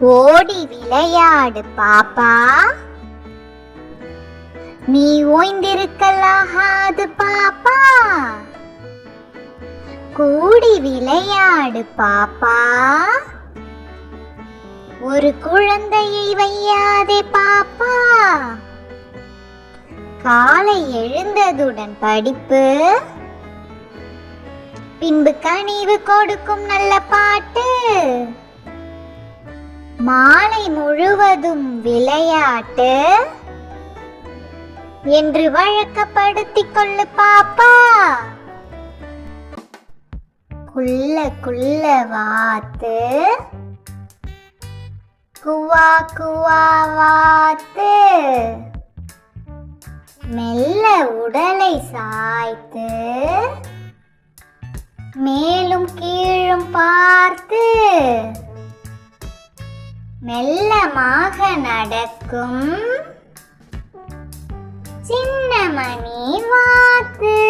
ஓடி விளையாடு பாப்பா. நீ ஓய்ந்திருக்கலாகாது பாப்பா. கூடி விளையாடு பாப்பா. ஒரு குழந்தையை வையாதே பாப்பா. காலை எழுந்ததுடன் படிப்பு. பின்பு கனிவு கொடுக்கும் நல்ல பாட்டு. மாலை முழுவதும் விளையாட்டு என்று வழக்கப்படுத்திக் கொள்ளு பாப்பா. குள்ள குள்ள வாத்து. குவா குவா வாத்து. மெல்ல உடலை சாய்த்து. மேலும் கீழும் பார்த்து. மெல்லமாக நடக்கும். சின்னமணி வாத்து.